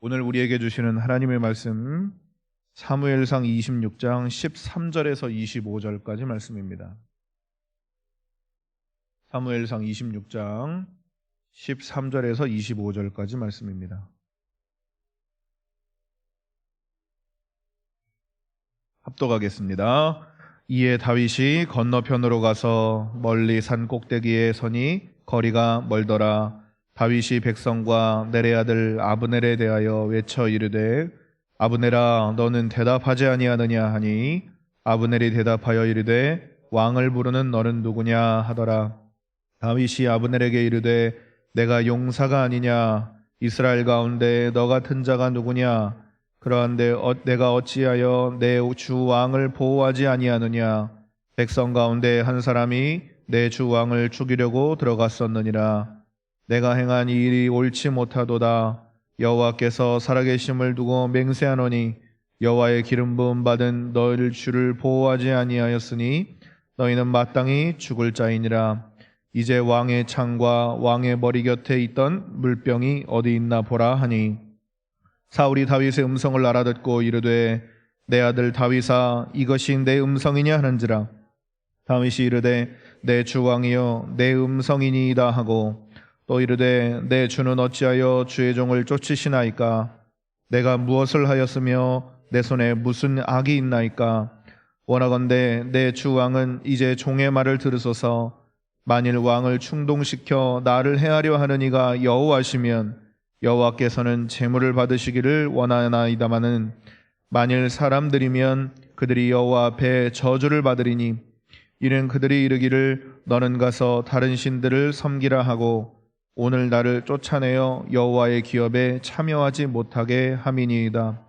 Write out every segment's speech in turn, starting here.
오늘 우리에게 주시는 하나님의 말씀 사무엘상 26장 13절에서 25절까지 말씀입니다. 사무엘상 26장 13절에서 25절까지 말씀입니다. 합독하겠습니다. 이에 다윗이 건너편으로 가서 멀리 산 꼭대기에 서니 거리가 멀더라. 다윗이 백성과 내레 아들 아브넬에 대하여 외쳐 이르되 아브넬아 너는 대답하지 아니하느냐 하니? 아브넬이 대답하여 이르되 왕을 부르는 너는 누구냐 하더라. 다윗이 아브넬에게 이르되 내가 용사가 아니냐? 이스라엘 가운데 너 같은 자가 누구냐? 그러한데 어, 내가 어찌하여 내 주 왕을 보호하지 아니하느냐? 백성 가운데 한 사람이 내 주 왕을 죽이려고 들어갔었느니라 내가 행한 이 일이 옳지 못하도다. 여호와께서 살아계심을 두고 맹세하노니 여호와의 기름 부음 받은 너희를 주를 보호하지 아니하였으니 너희는 마땅히 죽을 자이니라. 이제 왕의 창과 왕의 머리 곁에 있던 물병이 어디 있나 보라 하니. 사울이 다윗의 음성을 알아듣고 이르되 내 아들 다윗아 이것이 내 음성이냐 하는지라. 다윗이 이르되 내 주왕이여 내 음성이니이다 하고 또 이르되 내 주는 어찌하여 주의 종을 쫓으시나이까? 내가 무엇을 하였으며 내 손에 무슨 악이 있나이까? 원하건대 내 주 왕은 이제 종의 말을 들으소서. 만일 왕을 충동시켜 나를 해하려 하는 이가 여호와시면 여호와께서는 재물을 받으시기를 원하나이다마는 만일 사람들이면 그들이 여호와 앞에 저주를 받으리니 이는 그들이 이르기를 너는 가서 다른 신들을 섬기라 하고 오늘 나를 쫓아내어 여호와의 기업에 참여하지 못하게 함이니이다.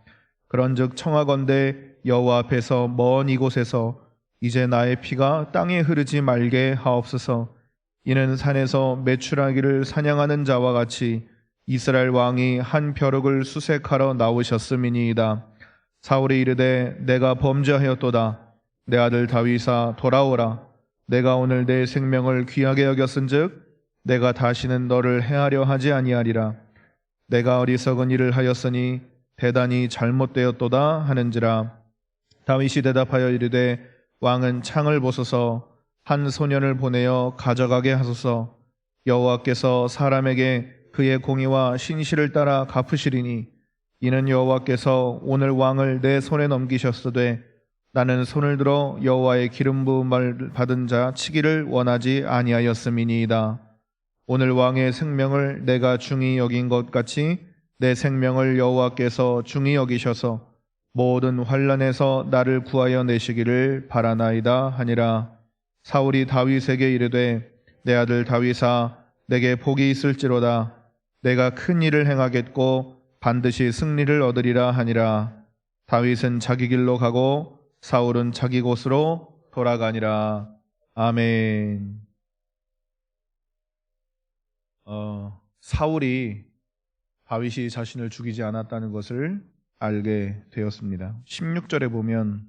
그런즉 청하건대 여호와 앞에서 먼 이곳에서 이제 나의 피가 땅에 흐르지 말게 하옵소서. 이는 산에서 매출하기를 사냥하는 자와 같이 이스라엘 왕이 한 벼룩을 수색하러 나오셨음이니이다. 사울이 이르되 내가 범죄하였도다. 내 아들 다윗아 돌아오라. 내가 오늘 내 생명을 귀하게 여겼은즉 내가 다시는 너를 해하려 하지 아니하리라. 내가 어리석은 일을 하였으니 대단히 잘못되었도다 하는지라. 다윗이 대답하여 이르되 왕은 창을 보소서 한 소년을 보내어 가져가게 하소서. 여호와께서 사람에게 그의 공의와 신실을 따라 갚으시리니 이는 여호와께서 오늘 왕을 내 손에 넘기셨으되 나는 손을 들어 여호와의 기름 부음을 받은 자 치기를 원하지 아니하였음이니이다. 오늘 왕의 생명을 내가 중히 여긴 것 같이 내 생명을 여호와께서 중히 여기셔서 모든 환란에서 나를 구하여 내시기를 바라나이다 하니라. 사울이 다윗에게 이르되 내 아들 다윗아 내게 복이 있을지로다 내가 큰 일을 행하겠고 반드시 승리를 얻으리라 하니라. 다윗은 자기 길로 가고 사울은 자기 곳으로 돌아가니라. 아멘. 어, 사울이 다윗이 자신을 죽이지 않았다는 것을 알게 되었습니다. 16절에 보면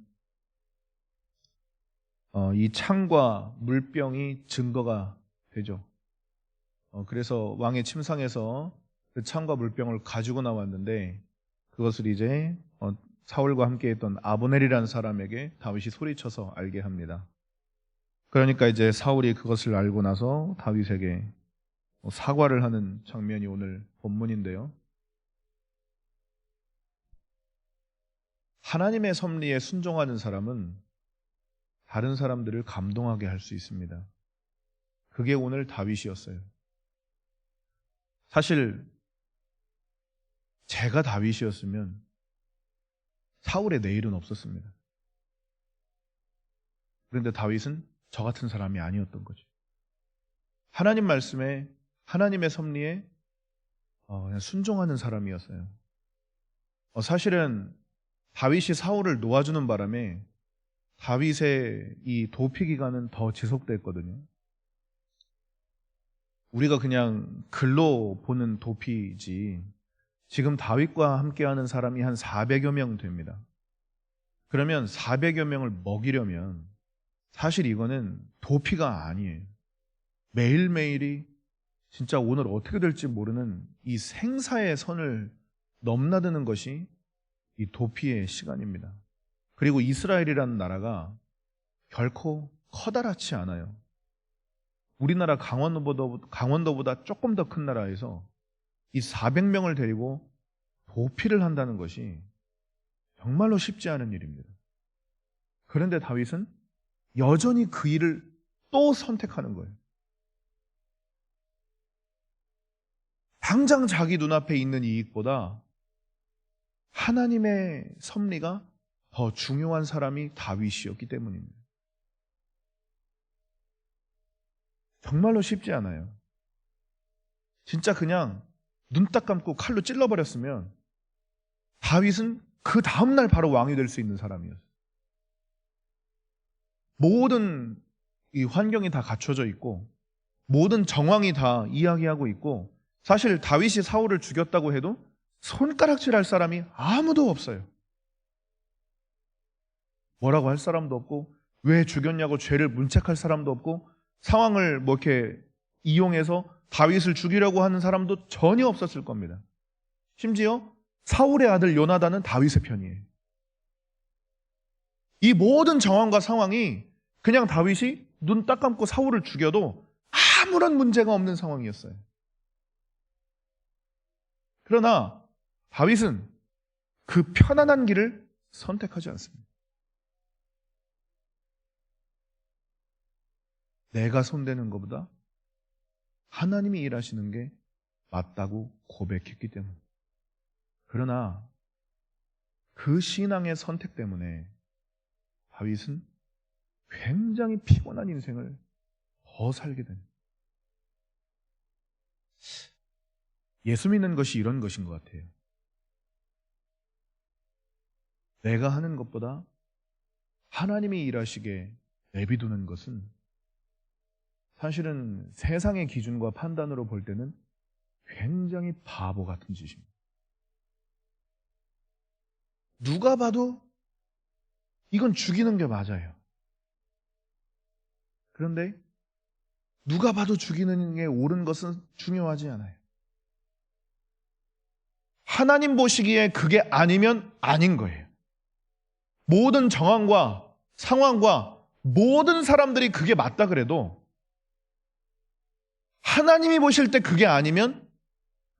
어, 이 창과 물병이 증거가 되죠. 어, 그래서 왕의 침상에서 그 창과 물병을 가지고 나왔는데 그것을 이제 어, 사울과 함께했던 아브넬이라는 사람에게 다윗이 소리쳐서 알게 합니다. 그러니까 이제 사울이 그것을 알고 나서 다윗에게 어, 사과를 하는 장면이 오늘 본문인데요. 하나님의 섭리에 순종하는 사람은 다른 사람들을 감동하게 할 수 있습니다. 그게 오늘 다윗이었어요. 사실 제가 다윗이었으면 사울의 내일은 없었습니다. 그런데 다윗은 저 같은 사람이 아니었던 거죠. 하나님 말씀에 하나님의 섭리에 어, 순종하는 사람이었어요. 어, 사실은 다윗이 사울을 놓아주는 바람에 다윗의 이 도피 기간은 더 지속됐거든요. 우리가 그냥 글로 보는 도피지 지금 다윗과 함께하는 사람이 한 400여 명 됩니다. 그러면 400여 명을 먹이려면 사실 이거는 도피가 아니에요. 매일매일이 진짜 오늘 어떻게 될지 모르는 이 생사의 선을 넘나드는 것이 이 도피의 시간입니다. 그리고 이스라엘이라는 나라가 결코 커다랗지 않아요. 우리나라 강원도보다, 강원도보다 조금 더 큰 나라에서 이 400명을 데리고 도피를 한다는 것이 정말로 쉽지 않은 일입니다. 그런데 다윗은 여전히 그 일을 또 선택하는 거예요. 당장 자기 눈앞에 있는 이익보다 하나님의 섭리가 더 중요한 사람이 다윗이었기 때문입니다. 정말로 쉽지 않아요. 진짜 그냥 눈 딱 감고 칼로 찔러버렸으면 다윗은 그 다음날 바로 왕이 될 수 있는 사람이었어요. 모든 이 환경이 다 갖춰져 있고 모든 정황이 다 이야기하고 있고 사실 다윗이 사울을 죽였다고 해도 손가락질 할 사람이 아무도 없어요. 뭐라고 할 사람도 없고 왜 죽였냐고 죄를 문책할 사람도 없고 상황을 뭐 이렇게 이용해서 다윗을 죽이려고 하는 사람도 전혀 없었을 겁니다. 심지어 사울의 아들 요나단은 다윗의 편이에요. 이 모든 정황과 상황이 그냥 다윗이 눈 딱 감고 사울을 죽여도 아무런 문제가 없는 상황이었어요. 그러나 다윗은 그 편안한 길을 선택하지 않습니다. 내가 손대는 것보다 하나님이 일하시는 게 맞다고 고백했기 때문. 그러나 그 신앙의 선택 때문에 다윗은 굉장히 피곤한 인생을 더 살게 됩니다. 예수 믿는 것이 이런 것인 것 같아요. 내가 하는 것보다 하나님이 일하시게 내비두는 것은 사실은 세상의 기준과 판단으로 볼 때는 굉장히 바보 같은 짓입니다. 누가 봐도 이건 죽이는 게 맞아요. 그런데 누가 봐도 죽이는 게 옳은 것은 중요하지 않아요. 하나님 보시기에 그게 아니면 아닌 거예요. 모든 정황과 상황과 모든 사람들이 그게 맞다 그래도 하나님이 보실 때 그게 아니면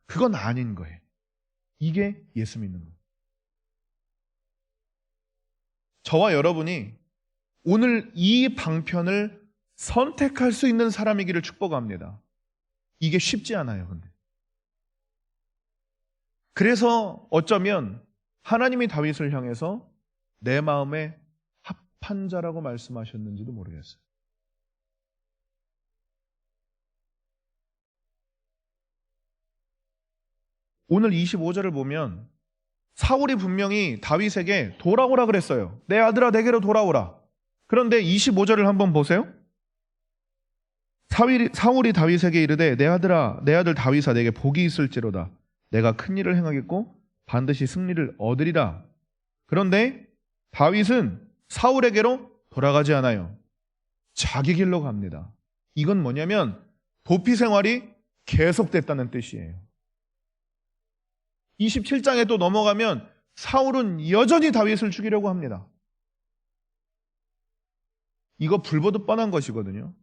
그건 아닌 거예요. 이게 예수 믿는 거예요. 저와 여러분이 오늘 이 방편을 선택할 수 있는 사람이기를 축복합니다. 이게 쉽지 않아요, 근데. 그래서 어쩌면 하나님이 다윗을 향해서 내 마음에 합한 자라고 말씀하셨는지도 모르겠어요. 오늘 25절을 보면 사울이 분명히 다윗에게 돌아오라 그랬어요. 내 아들아 내게로 돌아오라. 그런데 25절을 한번 보세요. 사울이, 사울이 다윗에게 이르되 내 아들아 내 아들 다윗아 내게 복이 있을지로다. 내가 큰 일을 행하겠고 반드시 승리를 얻으리라. 그런데 다윗은 사울에게로 돌아가지 않아요. 자기 길로 갑니다. 이건 뭐냐면 도피 생활이 계속됐다는 뜻이에요. 27장에 또 넘어가면 사울은 여전히 다윗을 죽이려고 합니다. 이거 불보듯 뻔한 것이거든요.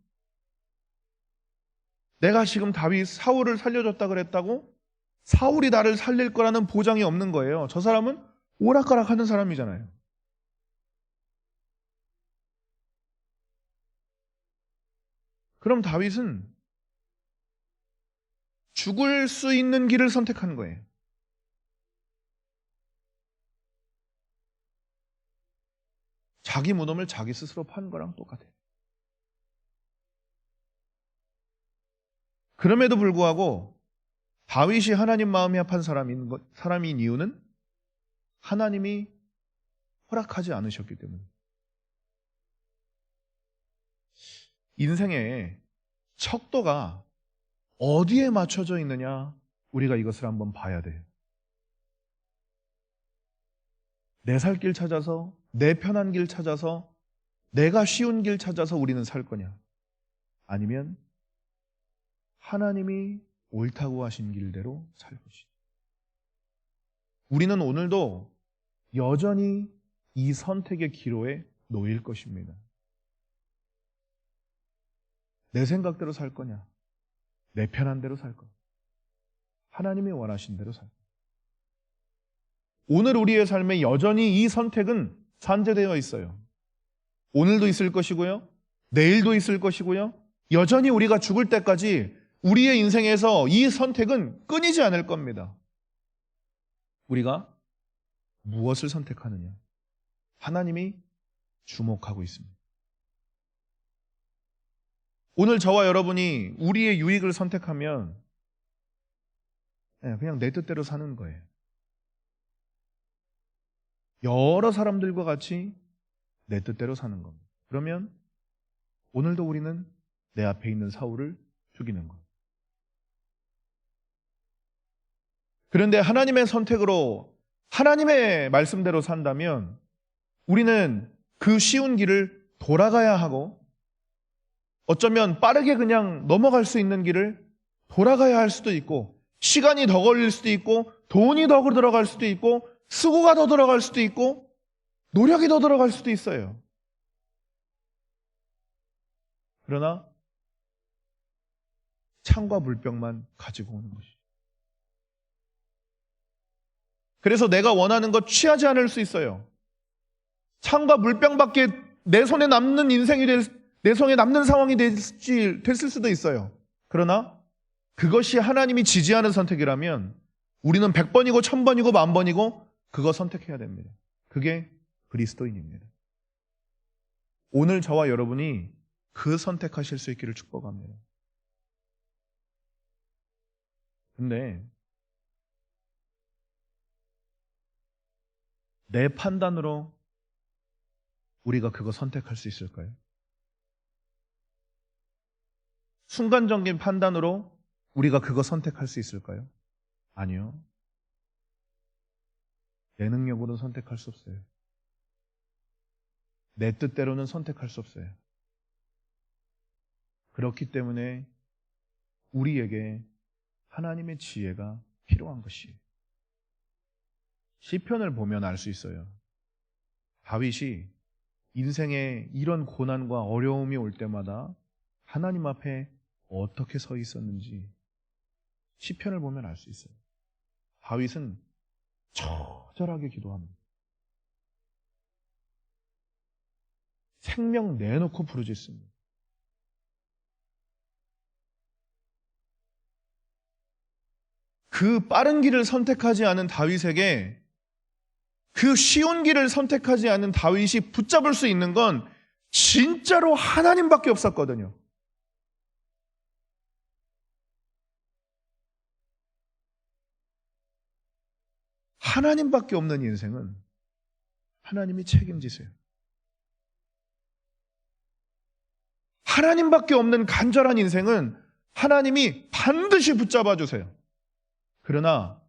내가 지금 다윗 사울을 살려줬다 그랬다고 사울이 나를 살릴 거라는 보장이 없는 거예요. 저 사람은 오락가락 하는 사람이잖아요. 그럼 다윗은 죽을 수 있는 길을 선택한 거예요. 자기 무덤을 자기 스스로 판 거랑 똑같아요. 그럼에도 불구하고 다윗이 하나님 마음이 합한 사람인 것, 사람인 이유는 하나님이 허락하지 않으셨기 때문에. 인생의 척도가 어디에 맞춰져 있느냐, 우리가 이것을 한번 봐야 돼요. 내 살 길 찾아서, 내 편한 길 찾아서, 내가 쉬운 길 찾아서 우리는 살 거냐? 아니면 하나님이 옳다고 하신 길대로 살 것이다. 우리는 오늘도 여전히 이 선택의 기로에 놓일 것입니다. 내 생각대로 살 거냐? 내 편한 대로 살 거냐? 하나님이 원하신 대로 살 거냐? 오늘 우리의 삶에 여전히 이 선택은 산재되어 있어요. 오늘도 있을 것이고요. 내일도 있을 것이고요. 여전히 우리가 죽을 때까지 우리의 인생에서 이 선택은 끊이지 않을 겁니다. 우리가 무엇을 선택하느냐? 하나님이 주목하고 있습니다. 오늘 저와 여러분이 우리의 유익을 선택하면 예, 그냥 내 뜻대로 사는 거예요. 여러 사람들과 같이 내 뜻대로 사는 겁니다. 그러면 오늘도 우리는 내 앞에 있는 사울을 죽이는 것. 그런데 하나님의 선택으로 하나님의 말씀대로 산다면 우리는 그 쉬운 길을 돌아가야 하고 어쩌면 빠르게 그냥 넘어갈 수 있는 길을 돌아가야 할 수도 있고 시간이 더 걸릴 수도 있고 돈이 더 들어갈 수도 있고 수고가 더 들어갈 수도 있고 노력이 더 들어갈 수도 있어요. 그러나 창과 물병만 가지고 오는 것이. 그래서 내가 원하는 것 취하지 않을 수 있어요. 창과 물병밖에 내 손에 남는 인생이 될, 내 손에 남는 상황이 될지, 됐을 수도 있어요. 그러나 그것이 하나님이 지지하는 선택이라면 우리는 100번이고 1000번이고 만번이고 그거 선택해야 됩니다. 그게 그리스도인입니다. 오늘 저와 여러분이 그 선택하실 수 있기를 축복합니다. 근데 내 판단으로 우리가 그거 선택할 수 있을까요? 순간적인 판단으로 우리가 그거 선택할 수 있을까요? 아니요. 내 능력으로는 선택할 수 없어요. 내 뜻대로는 선택할 수 없어요. 그렇기 때문에 우리에게 하나님의 지혜가 필요한 것이에요. 시편을 보면 알 수 있어요. 다윗이 인생에 이런 고난과 어려움이 올 때마다 하나님 앞에 어떻게 서 있었는지 시편을 보면 알 수 있어요. 다윗은 처절하게 기도합니다. 생명 내놓고 부르짖습니다. 그 빠른 길을 선택하지 않은 다윗에게 그 쉬운 길을 선택하지 않은 다윗이 붙잡을 수 있는 건 진짜로 하나님밖에 없었거든요. 하나님밖에 없는 인생은 하나님이 책임지세요. 하나님밖에 없는 간절한 인생은 하나님이 반드시 붙잡아 주세요. 그러나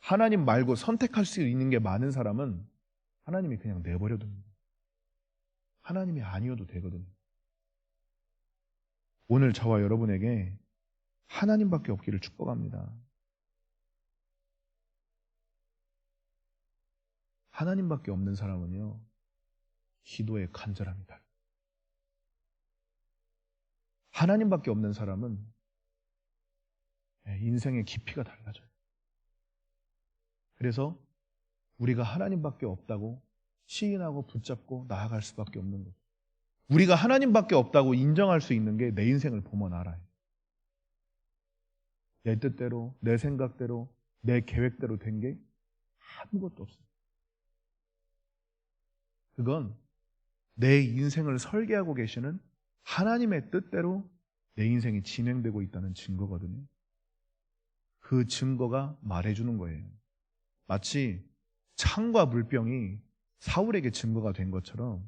하나님 말고 선택할 수 있는 게 많은 사람은 하나님이 그냥 내버려 둡니다. 하나님이 아니어도 되거든요. 오늘 저와 여러분에게 하나님밖에 없기를 축복합니다. 하나님밖에 없는 사람은요, 기도의 간절함이다. 하나님밖에 없는 사람은 인생의 깊이가 달라져요. 그래서 우리가 하나님밖에 없다고 시인하고 붙잡고 나아갈 수밖에 없는 거죠. 우리가 하나님밖에 없다고 인정할 수 있는 게 내 인생을 보면 알아요. 내 뜻대로, 내 생각대로, 내 계획대로 된 게 아무것도 없어요. 그건 내 인생을 설계하고 계시는 하나님의 뜻대로 내 인생이 진행되고 있다는 증거거든요. 그 증거가 말해주는 거예요. 마치 창과 물병이 사울에게 증거가 된 것처럼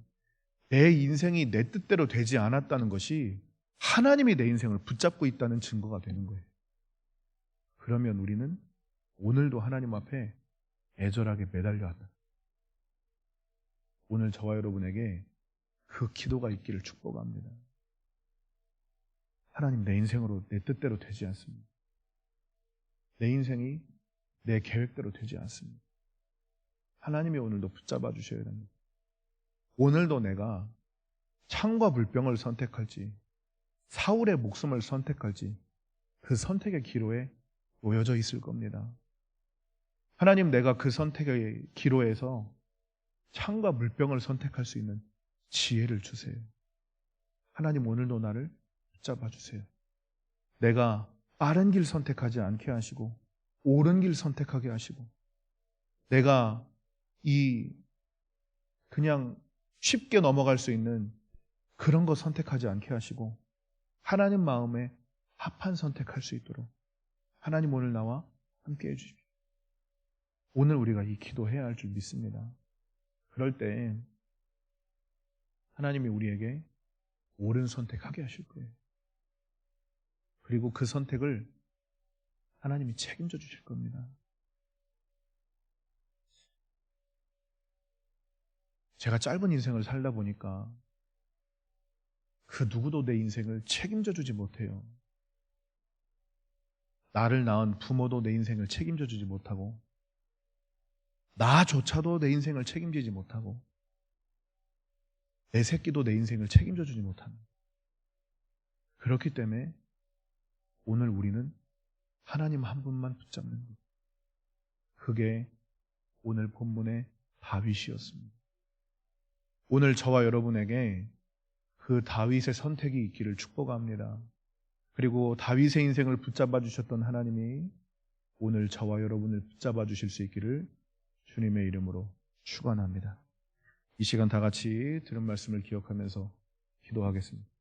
내 인생이 내 뜻대로 되지 않았다는 것이 하나님이 내 인생을 붙잡고 있다는 증거가 되는 거예요. 그러면 우리는 오늘도 하나님 앞에 애절하게 매달려 왔다. 오늘 저와 여러분에게 그 기도가 있기를 축복합니다. 하나님 내 인생으로 내 뜻대로 되지 않습니다. 내 인생이 내 계획대로 되지 않습니다. 하나님이 오늘도 붙잡아 주셔야 됩니다. 오늘도 내가 창과 불병을 선택할지 사울의 목숨을 선택할지 그 선택의 기로에 놓여져 있을 겁니다. 하나님 내가 그 선택의 기로에서 창과 물병을 선택할 수 있는 지혜를 주세요. 하나님 오늘도 나를 붙잡아 주세요. 내가 빠른 길 선택하지 않게 하시고 옳은 길 선택하게 하시고 내가 이 그냥 쉽게 넘어갈 수 있는 그런 거 선택하지 않게 하시고 하나님 마음에 합한 선택할 수 있도록 하나님 오늘 나와 함께 해주십시오. 오늘 우리가 이 기도해야 할 줄 믿습니다. 그럴 때 하나님이 우리에게 옳은 선택하게 하실 거예요. 그리고 그 선택을 하나님이 책임져 주실 겁니다. 제가 짧은 인생을 살다 보니까 그 누구도 내 인생을 책임져 주지 못해요. 나를 낳은 부모도 내 인생을 책임져 주지 못하고 나조차도 내 인생을 책임지지 못하고 내 새끼도 내 인생을 책임져 주지 못하는 그렇기 때문에 오늘 우리는 하나님 한 분만 붙잡는 것. 그게 오늘 본문의 다윗이었습니다. 오늘 저와 여러분에게 그 다윗의 선택이 있기를 축복합니다. 그리고 다윗의 인생을 붙잡아 주셨던 하나님이 오늘 저와 여러분을 붙잡아 주실 수 있기를 주님의 이름으로 축원합니다. 이 시간 다 같이 들은 말씀을 기억하면서 기도하겠습니다.